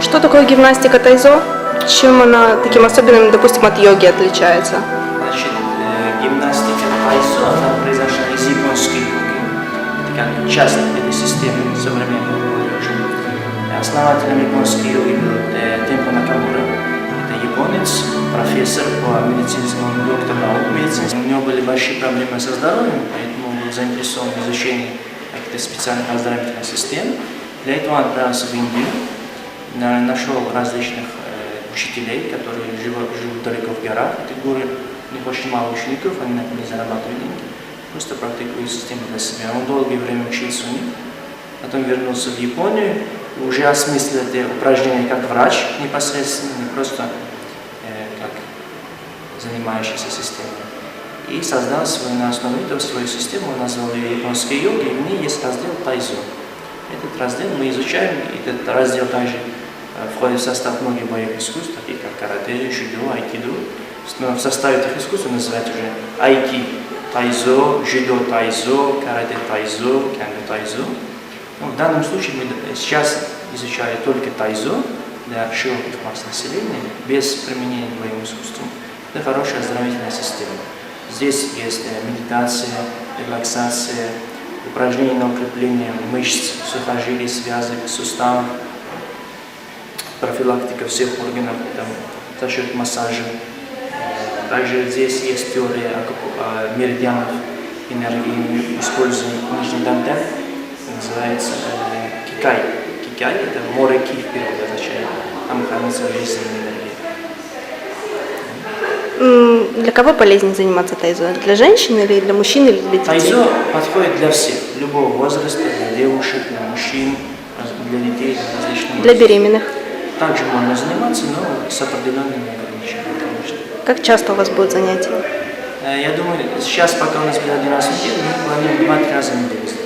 Что такое гимнастика тайзо? Чем она таким особенным, допустим, от йоги отличается? Значит, э, гимнастика тайцо, она произошла из японской йоги. Это как часть этой системы современной молодежи. Основателем японской йоги был э, Темпо Накамура. Это японец, профессор по медицинскому, доктор наук медицинских. У него были большие проблемы со здоровьем, поэтому он был заинтересован в изучении каких-то специальных оздоровительных систем. Для этого он отправился в Индию, нашел различных э, учителей, которые живут, живут далеко в горах. Эти горы, у них очень мало учеников, они на этом не зарабатывают деньги, просто практикуют систему для себя. Он долгое время учился у них, потом вернулся в Японию, уже осмыслил это упражнение как врач непосредственно, не просто э, как занимающийся системой. И создал свою, на основе этого свою систему, он назвал ее японской йогой, и в ней есть раздел тайзо. Этот раздел мы изучаем, этот раздел также входит в состав многих боевых искусств, таких как карате, жудо, айкидо. Но в составе этих искусств называют уже айки тайзо, жудо тайзо, карате тайзо, кяндо тайзо. Ну, в данном случае мы д- сейчас изучали только тайзо для широких масс населения, без применения к боевым искусствам. Это хорошая оздоровительная система. Здесь есть э, медитация, релаксация, упражнения на укрепление мышц, сухожилий, связок, суставов, профилактика всех органов там, за счет массажа. Также здесь есть теория меридианов энергии, мы используем нижний дантель, называется э, кикай. Кикай – это море ки в переводе означает, там хранится жизненная энергия. Для кого полезнее заниматься тайзо? Для женщин или для мужчин или для детей? Тайзо подходит для всех, любого возраста, для девушек, для мужчин, для детей, для различных Для беременных? Также можно заниматься, но с определенными ограничениями, конечно. Как часто у вас будут занятия? Э, Я думаю, сейчас, пока у нас будет один раз в неделю, мы планируем два-три раза в неделю.